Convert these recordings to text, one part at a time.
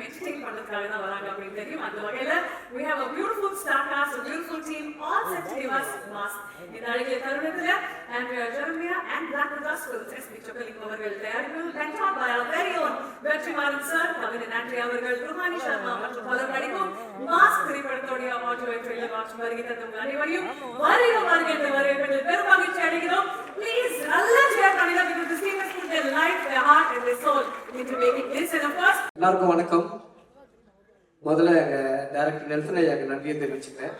எல்லாத்தையும் என்டர்டெயின் பண்றதுக்காக தான் வராங்க அப்படின்னு தெரியும் அந்த வகையில we have a beautiful star cast a beautiful team all set to give us mass இந்த அழகிய தருணத்துல Andrea Jeremiah and Black with us will test picture கலிங் அவர்கள் தயாரிப்பு and taught by our very own Vetrimaaran sir கவிஞன் Andrea அவர்கள் ருஹானி சர்மா மற்றும் பலர் நடிக்கும் மாஸ் திரைப்படத்துடைய ஆடியோ ட்ரெயிலர் வாட்ச் வருகை தந்த அனைவரையும் வருக வருக என்று வரவேற்பதில் பெரும் மகிழ்ச்சி அடைகிறோம் ப்ளீஸ் நல்லா ஷேர் பண்ணுங்க because the singers put their life their heart and their soul into making this and of course எல்லாருக்கும் வணக்கம். முதல்ல எங்க டைரக்டர் நெல்சன் ஐயாக்கு நன்றியை தெரிவிச்சுக்கிறேன்.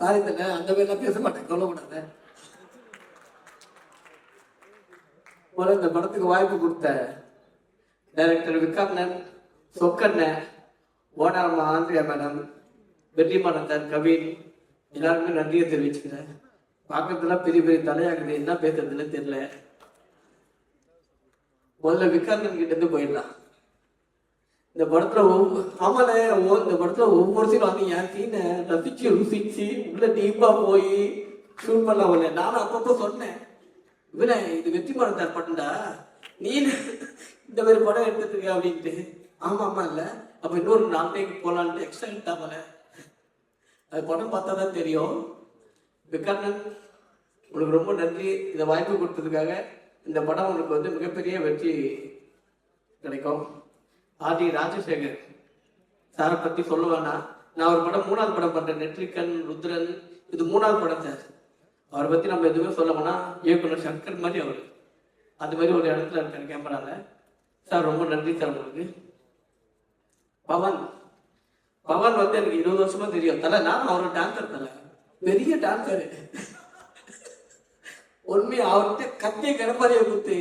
சாரி தானே அந்த மாதிரிலாம் பேச மாட்டேன் கவலைப்படாத. முதல்ல இந்த படத்துக்கு வாய்ப்பு கொடுத்த டைரக்டர் விக்ரம்னன் சொக்கண்ணன் ஓனாரம்மா ஆந்திரியா மேடம் வெற்றிமாறன் கவின் எல்லாருக்குமே நன்றியை தெரிவிச்சுக்கிறேன். பார்க்கறதுலாம் பெரிய பெரிய தலையாகுது என்ன பேசுறதுன்னு தெரியல. முதல்ல விக்ரமன் கிட்ட இருந்து போயிடலாம். இந்த படத்துல ஒவ்வொரு ஆமாண்ணே இந்த படத்துல ஒவ்வொரு சீனும் வந்து என் சீனை ரசிச்சு ருசிச்சு உள்ள டீப்பா போய் ஷூட் பண்ணலாம் உடனே நானும் அப்பப்போ சொன்னேன் இவனே இது வெற்றிமாறன் சார் படம்டா நீ இந்த மாதிரி படம் எடுத்துட்டு இருக்க அப்படின்ட்டு. ஆமா ஆமா இல்ல. அப்ப இன்னொரு நாலு டைம் போலான்ட்டு எக்ஸ்ட்ரா எடுத்தாமல அது படம் பார்த்தா தான் தெரியும். விக்ரமன் உனக்கு ரொம்ப நன்றி. இந்த வாய்ப்பு கொடுத்ததுக்காக இந்த படம் உனக்கு வந்து மிகப்பெரிய வெற்றி கிடைக்கும். ஆதி ராஜசேகர் சாரை பற்றி சொல்லுவேன்னா நான் ஒரு படம் மூணாவது படம் பண்ணுறேன் நெற்றிக்கன் ருத்ரன் இது மூணாவது படம் சார் அவரை பற்றி நம்ம எதுவுமே சொல்லணும்னா இயக்குனர் சங்கர் மாதிரி அவர். அது மாதிரி ஒரு இடத்துல இருக்கார் கேமராவில் சார் ரொம்ப நன்றி சார் உங்களுக்கு. பவன். பவன் வந்து எனக்கு இருபது வருஷமா தெரியும். தலை நான் அவரோட டான்சர் தலை. பெரிய டான்சர் உண்மை அவர்கிட்ட கத்திய கடப்பாரியை கொடுத்து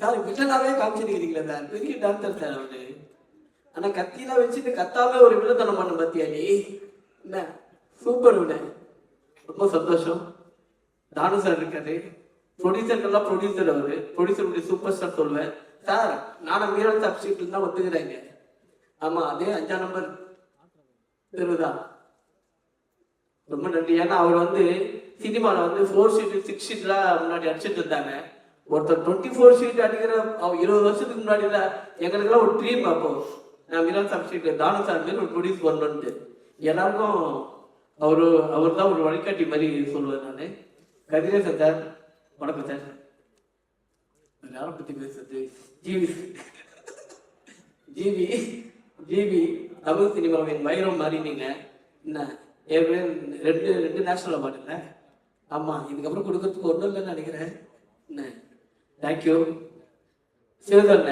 சார் வில்லனாவே காமிச்சிருக்கிறீங்களே சார் பெரிய டான்சர் சார் அவரு. ஆனா கத்தியெல்லாம் வச்சுட்டு கத்தாம ஒரு வில்லத்தனம் பண்ண பத்தியா நீ? என்ன? சூப்பர் விட ரொம்ப சந்தோஷம். தானு சார் இருக்காரு. ப்ரொடியூசருக்கெல்லாம் ப்ரொடியூசர் அவரு. ப்ரொடியூசர் சூப்பர் ஸ்டார் சொல்லுவேன். சார் நானும் மீரன் சார் சீட்டு தான் ஒத்துக்கிறாங்க. ஆமா அதே அஞ்சா நம்பர் தெருதான் ரொம்ப நன்றி. ஏன்னா அவர் வந்து சினிமாவில் வந்து ஃபோர் ஷீட் சிக்ஸ் ஷீட்லாம் முன்னாடி அடிச்சிட்டு இருந்தாங்க. ஒருத்தர் டுவெண்ட்டி ஃபோர் ஷீட் அடிக்கிற அவர் இருபது வருஷத்துக்கு முன்னாடில எங்களுக்கெல்லாம் ஒரு ட்ரீம் அப்போ. நான் மிரான் சார் ஷீட் தானு சார் மாரி ஒரு ப்ரொடியூஸ் பண்ணணுன்ட்டு எல்லாருக்கும் அவர் அவர் தான் ஒரு வழிகாட்டி மாதிரி சொல்லுவேன் நான். கதிரேசன் சார் வணக்கம் சார். யாரை பற்றி பேசுறது? ஜிவி ஜிவி ஜிவி தமிழ் சினிமாவின் வைரம் மாதிரி நீங்கள் என்ன? ஏற்கனவே ரெண்டு ரெண்டு நேஷனல் அவார்டு இல்லை ஆமாம் இதுக்கப்புறம் கொடுக்கறதுக்கு ஒன்றும் இல்லைன்னு நினைக்கிறேன். என்ன? தேங்க்யூ சிவதண்ண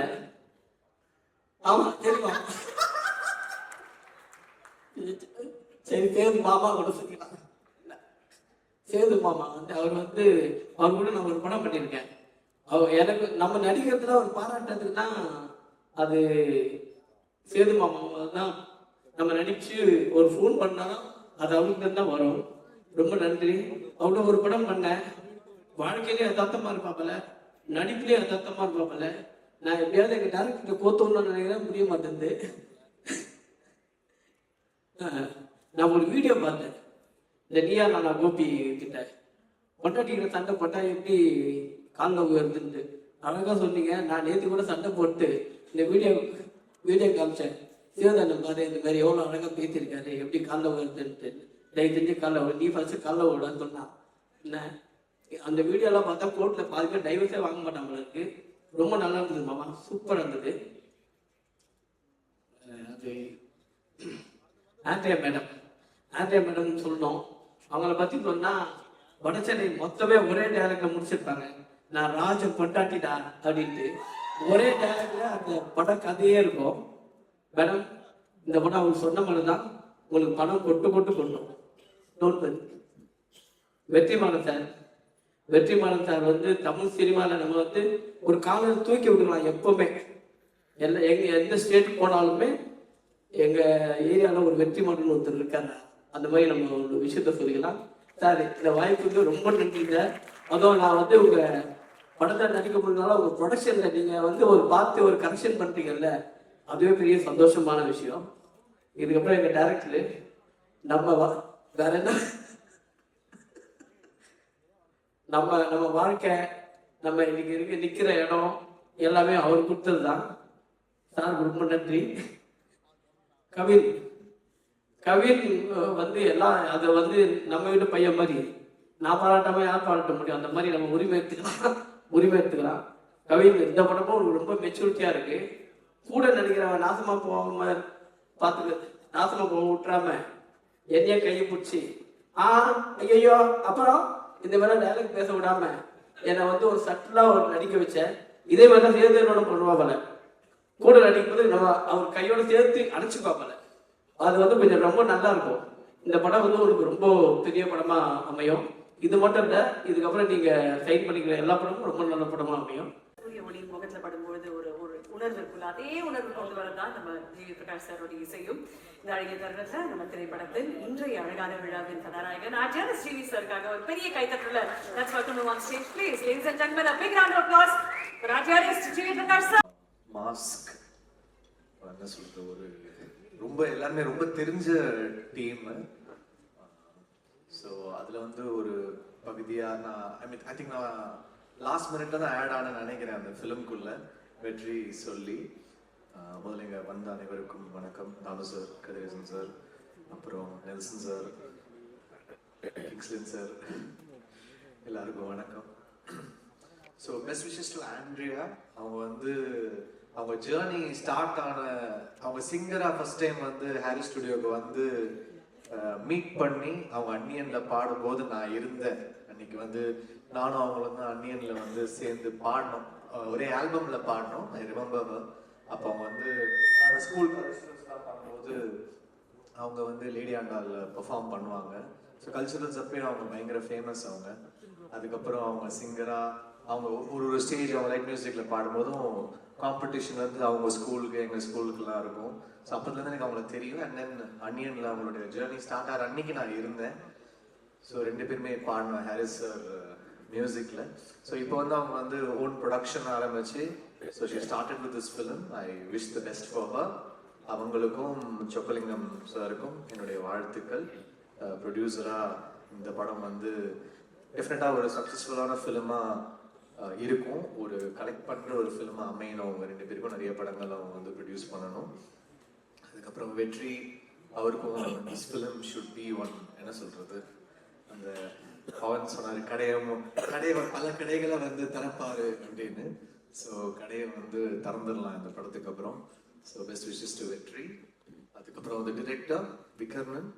ஆமாம் தெரியுமா? சரி சேது மாமா கூட சொல்லிக்கலாம் சேது மாமா வந்து அவர் வந்து அவர் கூட நான் ஒரு படம் பண்ணியிருக்கேன். அவர் எனக்கு நம்ம நடிக்கிறதுல அவர் பாராட்டுறதுக்குன்னா அது சேது மாமா தான் நம்ம நடிச்சு ஒரு ஃபோன் பண்ணாலும் அது அவருக்கு தான் வரும். ரொம்ப நன்றி. அவ்வளோ ஒரு படம் பண்ணேன் வாழ்க்கையிலே யதார்த்தமா இருப்பாப்பல நடிப்புலேயே யதார்த்தமா இருப்பாப்பல நான் எப்படியாவது எங்க டேரக்டர் போத்தோம்னு நினைக்கிறேன். முடிய மாட்டேங்குது. நான் ஒரு வீடியோ பார்த்தேன். இந்த நீயா நான் கோபி கிட்ட. பொண்டாட்டிக்கிற சண்டை போட்டா எப்படி காலில் உயர்ந்துட்டு அழகா சொன்னீங்க. நான் நேற்று கூட சண்டை போட்டு இந்த வீடியோ வீடியோ காமிச்சேன். சிவதானம் மாதிரி இந்த மாதிரி எவ்வளோ அழகாக பேசியிருக்காரு. எப்படி கால்ல உயர்ந்துட்டு தயவு செஞ்சு கால்ல விடு. நீ ஃபர்ஸ்ட் கால்ல விடான்னு சொன்னான் என்ன? அந்த வீடியோலாம் பார்த்தா கோர்ட்டில் பாதி பேர் டைவர்ஸே வாங்க மாட்டாங்க இருக்கு. ரொம்ப நல்லா இருந்தது மாமா. சூப்பராக இருந்தது. அது ஆண்ட்ரியா மேடம். ஆண்ட்ரியா மேடம் சொல்லணும். அவங்கள பற்றி சொன்னால் வடச்சனை மொத்தமே ஒரே டேரக்ட்ல முடிச்சிருப்பாங்க. நான் ராஜ பொண்டாட்டிடா அப்படின்ட்டு. ஒரே டேரக்ட்ல அந்த படம் கதையே இருக்கும். மேடம் இந்த படம் அவங்க சொன்ன மாதிரி தான் உங்களுக்கு பணம் கொட்டு கொட்டு கொட்டும். நோட் பண்ணி வெற்றிமாறன் சார் வெற்றிமாறன் சார் வந்து தமிழ் சினிமாவில் நம்ம வந்து ஒரு காலர் தூக்கி விடலாம் எப்பவுமே. எல்லா எங்க எந்த ஸ்டேட் போனாலுமே எங்க ஏரியாவில் ஒரு வெற்றிமாறன் ஒருத்தர் இருக்காங்க அந்த மாதிரி நம்ம ஒரு விஷயத்த சொல்லிக்கலாம். சார் இந்த வாய்ப்புக்கு ரொம்ப நன்றி சார் அதுவும் நான் வந்து உங்க படத்தை நடிக்க முடியாலும் உங்க ப்ரொடக்ஷன்ல நீங்க வந்து ஒரு பார்த்து ஒரு கரெக்ஷன் பண்றீங்கல்ல. அதுவே பெரிய சந்தோஷமான விஷயம். இதுக்கப்புறம் எங்க டேரக்டர் நம்ம வா- வேற என்ன? நம்ம நம்ம வாழ்க்கை நம்ம இன்னைக்கு இருக்க நிக்கிற இடம் எல்லாமே அவர் கொடுத்தது தான் சார் ரொம்ப நன்றி. கவின் கவின் வந்து எல்லாம் அதை வந்து நம்ம வீட்டு பையன் மாதிரி. நான் பாராட்டாம யார் பாராட்ட முடியும்? அந்த மாதிரி நம்ம உரிமை எடுத்துக்கலாம். உரிமை எடுத்துக்கலாம். கவின் இந்த படமும் ரொம்ப மெச்சூரிட்டியா இருக்கு. கூட நடிக்கிறவன் நாசமா போகாம பார்த்துக்க. நாசமா போக விட்டுறாம என்னைய கையை பிடிச்சி ஆ ஐயோ அப்புறம்? இந்த மாதிரி டைலாக் பேச விடாம என்னை வந்து ஒரு சட்டிலா ஒரு நடிக்க வச்ச. இதே மாதிரி தான் சேர்ந்து பண்ணுவா போல. கூட நடிக்கும்போது நம்ம அவர் கையோட சேர்த்து அணைச்சு அது வந்து கொஞ்சம் ரொம்ப நல்லா இருக்கும். இந்த படம் வந்து உங்களுக்கு ரொம்ப பெரிய படமா அமையும். இது மட்டும் இல்ல இதுக்கப்புறம் நீங்க சைன் பண்ணிக்கிற எல்லா படமும் ரொம்ப நல்ல படமா அமையும். சூரிய ஒளி முகத்துல படும்பொழுது உணர்வு இருக்குல்ல அதே உணர்வு கொண்டு வரதான் நம்ம ஜிவி பிரகாஷ் சாரோட இசையும். இந்த அழகிய தருணத்துல நம்ம திரைப்படத்தில் இன்றைய அழகான விழாவின் கதாநாயகன் ஆச்சார ஸ்ரீவி சாருக்காக ஒரு பெரிய கைத்தட்டல Let's welcome him on stage, please. Ladies and a big round of applause for ஆச்சார ஜிவி பிரகாஷ் சார் மாஸ்க் என்ன சொல்றது ஒரு ரொம்ப எல்லாருமே ரொம்ப தெரிஞ்ச டீம் ஸோ அதில் வந்து ஒரு பகுதியாக நான் ஐ மீன் ஐ திங்க் நான் லாஸ்ட் மினிட்ல தான் ஆட் ஆனேன்னு நினைக்கிறேன் அந்த ஃபிலிம்குள்ள வெற்றி சொல்லி முதல்ல இங்கே வந்த அனைவருக்கும் வணக்கம். தானு சார் கதிரேசன் சார் அப்புறம் நெல்சன் சார் கிங்ஸ்லின் சார் எல்லாருக்கும் வணக்கம். So best wishes to Andrea அவங்க வந்து அவங்க ஜேர்னி ஸ்டார்ட் ஆன அவங்க சிங்கராக ஃபர்ஸ்ட் டைம் வந்து ஹாரி ஸ்டுடியோக்கு வந்து மீட் பண்ணி அவங்க அன்னியனில் பாடும்போது நான் இருந்தேன். அன்னைக்கு வந்து நானும் அவங்களும் தான் அன்னியனில் வந்து சேர்ந்து பாடினோம். ஒரே ஆல்பமில் பாடினோம். ஐ ரிமெம்பர் அப்போ அவங்க வந்து ஸ்கூல் பண்ணும்போது அவங்க வந்து லேடி ஆண்டால் பெர்ஃபார்ம் பண்ணுவாங்க. ஸோ கல்ச்சுரல்ஸ் அப்பயும் அவங்க பயங்கர ஃபேமஸ் அவங்க. அதுக்கப்புறம் அவங்க சிங்கராக அவங்க ஒரு ஒரு ஸ்டேஜ் அவங்க லைட் மியூசிக்கில் பாடும்போதும் காம்படிஷன் வந்து அவங்க ஸ்கூலுக்கு எங்கள் ஸ்கூலுக்குலாம் இருக்கும். ஸோ அப்போதுலேருந்து எனக்கு அவங்கள தெரியும். அண்ட் தென் அன்னியனில் அவங்களுடைய ஜேர்னி ஸ்டார்ட் ஆகிற அன்னைக்கு நான் இருந்தேன். ஸோ ரெண்டு பேருமே பாடினோம். ஹாரிஸ் சார் மியூசிக்கில் ஸோ இப்போ வந்து அவங்க வந்து ஓன் ப்ரொடக்ஷன் ஆரம்பிச்சு so she started with this film I wish the best for her அவங்களுக்கும் சொக்கலிங்கம் சாருக்கும் என்னுடைய வாழ்த்துக்கள். ப்ரொடியூசராக இந்த படம் வந்து டெஃபினட்டாக ஒரு சக்ஸஸ்ஃபுல்லான ஃபிலிமாக இருக்கும். ஒரு கலெக்ட் பண்ணுற ஒரு ஃபிலிமாக அமையணும். அவங்க ரெண்டு பேருக்கும் நிறைய படங்கள் அவங்க வந்து ப்ரொடியூஸ் பண்ணணும். அதுக்கப்புறம் வெற்றி அவருக்கும் this film should be one என்ன சொல்றது? அந்த பவன் சொன்னாரு கடையை கடையை பல கடைகளை வந்து திறப்பாரு அப்படின்னு. ஸோ கடையை வந்து திறந்துடலாம் இந்த படத்துக்கு அப்புறம். ஸோ பெஸ்ட் விஷஸ் டு வெற்றி. அதுக்கப்புறம் வந்து டிரெக்டர் விக்ரமன்.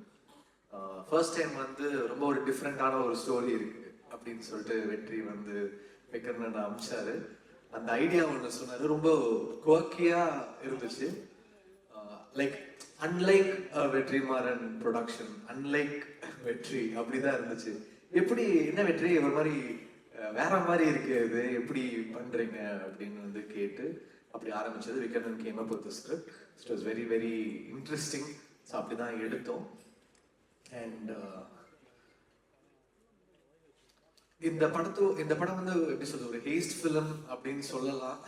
ஃபர்ஸ்ட் டைம் வந்து ரொம்ப ஒரு டிஃப்ரெண்டான ஒரு ஸ்டோரி இருக்கு அப்படின்னு சொல்லிட்டு வெற்றி வந்து விக்ரமன் அமிச்சாரு. அந்த ஐடியா ஒன்று சொன்னார் ரொம்ப குவக்கியா இருந்துச்சு. Like unlike Vetrimaaran production unlike Vetri அப்படிதான் இருந்துச்சு. எப்படி என்ன வெற்றி? ஒரு மாதிரி வேற மாதிரி இருக்கு இது. எப்படி பண்றீங்க? அப்படின்னு வந்து கேட்டு அப்படி ஆரம்பிச்சது Vikraman came up with script it was very very interesting so அப்படிதான் எடுத்தோம். அண்ட் இந்த படத்து இந்த படம் வந்து எப்படி சொல்றது ஒரு ஹேஸ்ட் ஃபிலிம் அப்படின்னு சொல்லலாம்.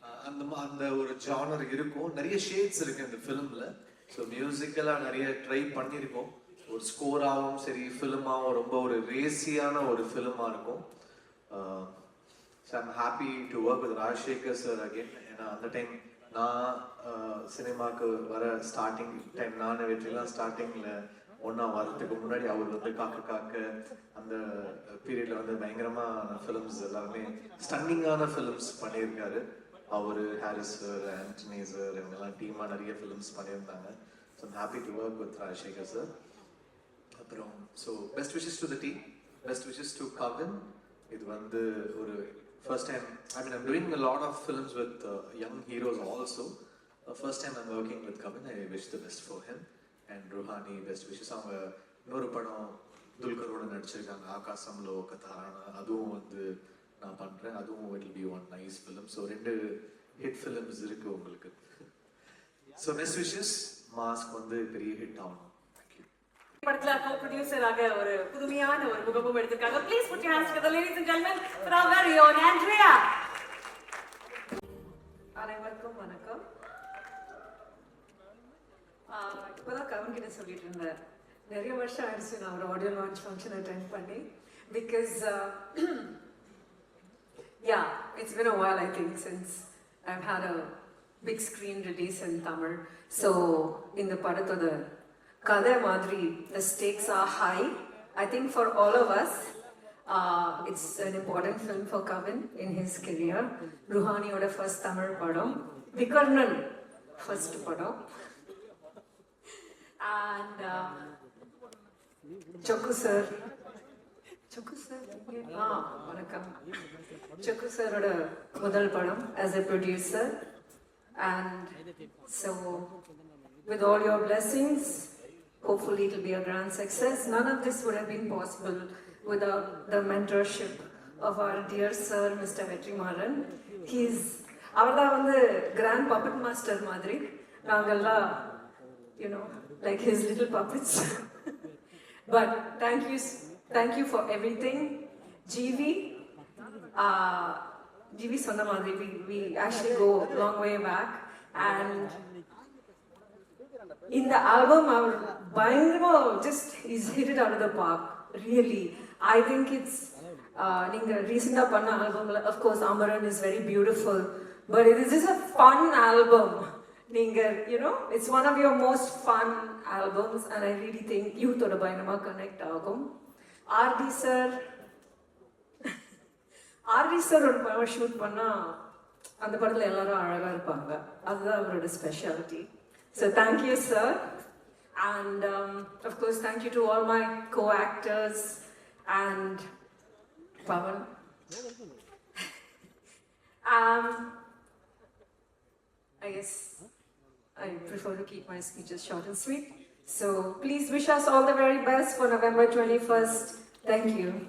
அந்த மா- அந்த ஒரு ஜானர் இருக்கும். நிறைய ஷேட்ஸ் இருக்கு இந்த ஃபிலிம்ல ஸோ மியூசிக்கலாக நிறைய ட்ரை பண்ணியிருக்கோம். ஒரு ஸ்கோராகவும் சரி ஃபிலிமாவும் ரொம்ப ஒரு ரேசியான ஒரு ஃபிலிமாக இருக்கும். So I'm happy to work with Rajasekar sir again ஏன்னா அந்த டைம் நான் சினிமாக்கு வர ஸ்டார்டிங் டைம் நான் வெற்றிலாம் ஸ்டார்டிங்கில் ஒன்றா வரதுக்கு முன்னாடி அவர் வந்து காக்க காக்க அந்த பீரியடில் வந்து பயங்கரமான ஃபிலிம்ஸ் எல்லாமே ஸ்டன்னிங்கான ஃபிலிம்ஸ் பண்ணியிருக்காரு. அவர் ஹாரிஸ் சார் ஆண்டனி சார் இவங்கெல்லாம் டீமாக நிறைய ஃபிலிம்ஸ் பண்ணியிருந்தாங்க. So happy to work with Rajasekar sir அப்புறம் so best wishes to the team best wishes to Kavin இது வந்து ஒரு first time I mean I'm doing a lot of films with young heroes also first time I'm working with Kavin I wish the best for him and Ruhani best wishes அவங்க இன்னொரு படம் துல்கரோட நடிச்சிருக்காங்க. ஆகாசம்லோ கதாரான அதுவும் வந்து நான் பண்ணுறேன் அதுவும் it be one nice film so ரெண்டு ஹிட் ஃபிலிம்ஸ் இருக்கு உங்களுக்கு. ஸோ பெஸ்ட் விஷஸ் மாஸ்க் வந்து பெரிய ஹிட் ஆகணும். படத்துல கோ ப்ரொடியூசராக ஒரு புதுமையான ஒரு முகமும் எடுத்திருக்காங்க. Please put hands for the ladies and gentlemen from where you Andrea அனைவருக்கும் வணக்கம். இப்போதான் கவன் கிட்ட சொல்லிட்டு இருந்தேன். நிறைய வருஷம் ஆயிடுச்சு நான் ஒரு ஆடியோ லான்ச் ஃபங்க்ஷன் அட்டென்ட் பண்ணி. Because yeah it's been a while I think since I had a big screen release in Tamil so இந்த படத்தோட Parathoda Kada Madri, the stakes are high. I think for all of us, uh, it's an important film for Kavin in his career. Ruhani oda first Tamil padam. Vikarnan first padam. And uh, Chokku sir. Chokku sir? ஆ வணக்கம் Chokku சாரோட முதல் படம் as a producer. And so, with all your blessings, hopefully it'll be a grand success. None of this would have been possible without the mentorship of our dear sir, Mr. Vetrimaran. He's அவர் தான் வந்து grand puppet master மாதிரி நாங்கெல்லாம் you know, like his little puppets. but thank you, thank you for everything. GV, uh, GV சொன்ன மாதிரி we, we actually go long way back and இந்த album அவர் Bangalore just is hit it out of the park. Really, I think it's. நீங்கள் ரீசெண்டாக பண்ண ஆல்பமில் of course Amaran is very beautiful but it is is a fun album நீங்கள் know it's one of your most fun albums and I really think யூத்தோட பயங்கரமா connect ஆகும் RT sir RT sir ஒரு படம் shoot பண்ணால் அந்த படத்தில் எல்லாரும் அழகாக இருப்பாங்க அதுதான் அவரோட speciality So thank you, sir. And um, of course, thank you to all my co actors and Pavan. um, I guess I prefer to keep my speeches short and sweet. So please wish us all the very best for November 21st. Thank you.